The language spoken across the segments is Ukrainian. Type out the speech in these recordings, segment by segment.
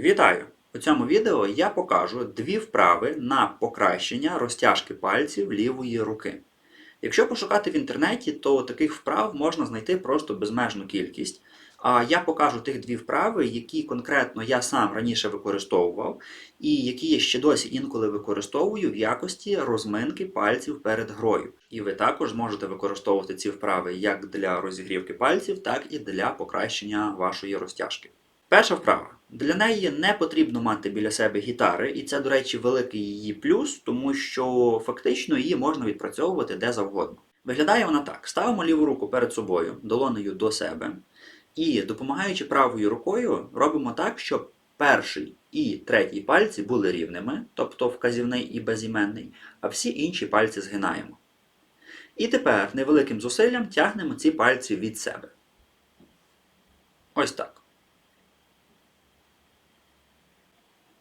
Вітаю! У цьому відео я покажу дві вправи на покращення розтяжки пальців лівої руки. Якщо пошукати в інтернеті, то таких вправ можна знайти просто безмежну кількість. А я покажу тих дві вправи, які конкретно я сам раніше використовував, і які я ще досі інколи використовую в якості розминки пальців перед грою. І ви також зможете використовувати ці вправи як для розігрівки пальців, так і для покращення вашої розтяжки. Перша вправа. Для неї не потрібно мати біля себе гітари, і це, до речі, великий її плюс, тому що фактично її можна відпрацьовувати де завгодно. Виглядає вона так: ставимо ліву руку перед собою, долонею до себе, і допомагаючи правою рукою, робимо так, щоб перший і третій пальці були рівними, тобто вказівний і безіменний, а всі інші пальці згинаємо. І тепер невеликим зусиллям тягнемо ці пальці від себе. Ось так.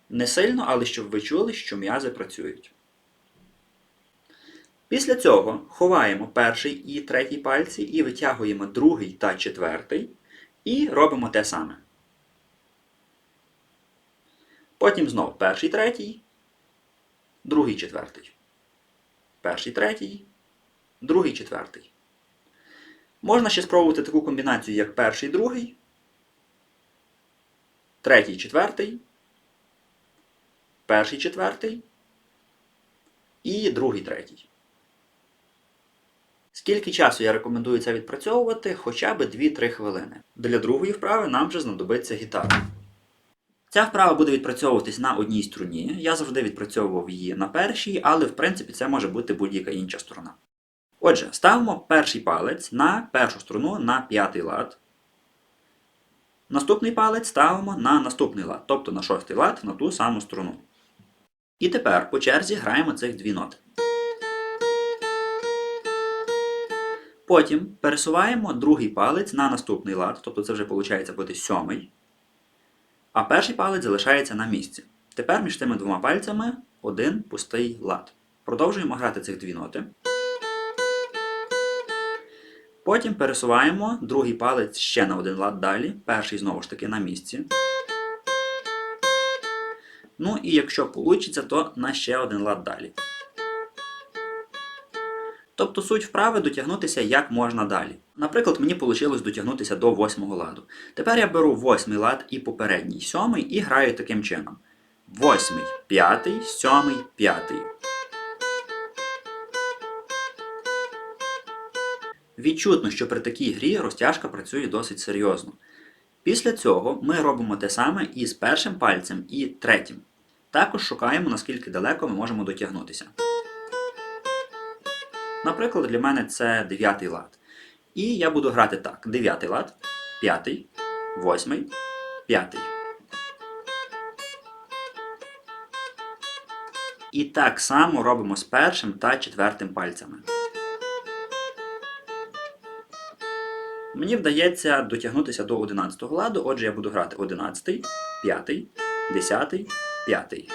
Не сильно, але щоб ви чули, що м'язи працюють. Після цього ховаємо перший і третій пальці і витягуємо другий та четвертий. І робимо те саме. Потім знов перший третій, другий четвертий. Перший третій, другий четвертий. Можна ще спробувати таку комбінацію, як перший другий, третій четвертий, перший четвертий і другий третій. Скільки часу я рекомендую це відпрацьовувати? Хоча б 2-3 хвилини. Для другої вправи нам вже знадобиться гітара. Ця вправа буде відпрацьовуватись на одній струні. Я завжди відпрацьовував її на першій, але в принципі це може бути будь-яка інша струна. Отже, ставимо перший палець на першу струну на п'ятий лад. Наступний палець ставимо на наступний лад, тобто на шостий лад на ту саму струну. І тепер по черзі граємо цих дві ноти. Потім пересуваємо другий палець на наступний лад, тобто це вже виходить буде сьомий. А перший палець залишається на місці. Тепер між тими двома пальцями один пустий лад. Продовжуємо грати цих дві ноти. Потім пересуваємо другий палець ще на один лад далі, перший знову ж таки на місці. Ну і якщо вийде, то на ще один лад далі. Тобто суть вправи дотягнутися як можна далі. Наприклад, мені вийшло дотягнутися до восьмого ладу. Тепер я беру восьмий лад і попередній сьомий і граю таким чином. Восьмий, п'ятий, сьомий, п'ятий. Відчутно, що при такій грі розтяжка працює досить серйозно. Після цього ми робимо те саме і з першим пальцем, і третім. Також шукаємо, наскільки далеко ми можемо дотягнутися. Наприклад, для мене це 9 лад. І я буду грати так: 9 лад, 5, 8, 5. І так само робимо з першим та четвертим пальцями. Мені вдається дотягнутися до 11 ладу, отже, я буду грати 11, 5, 10, 5.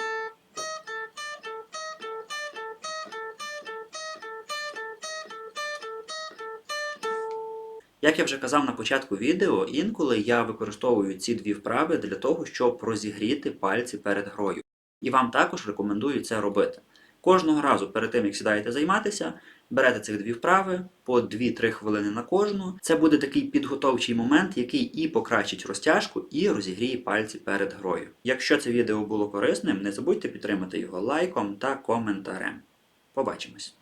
Як я вже казав на початку відео, інколи я використовую ці дві вправи для того, щоб розігріти пальці перед грою. І вам також рекомендую це робити. Кожного разу перед тим, як сідаєте займатися, берете цих дві вправи по 2-3 хвилини на кожну. Це буде такий підготовчий момент, який і покращить розтяжку, і розігріє пальці перед грою. Якщо це відео було корисним, не забудьте підтримати його лайком та коментарем. Побачимось!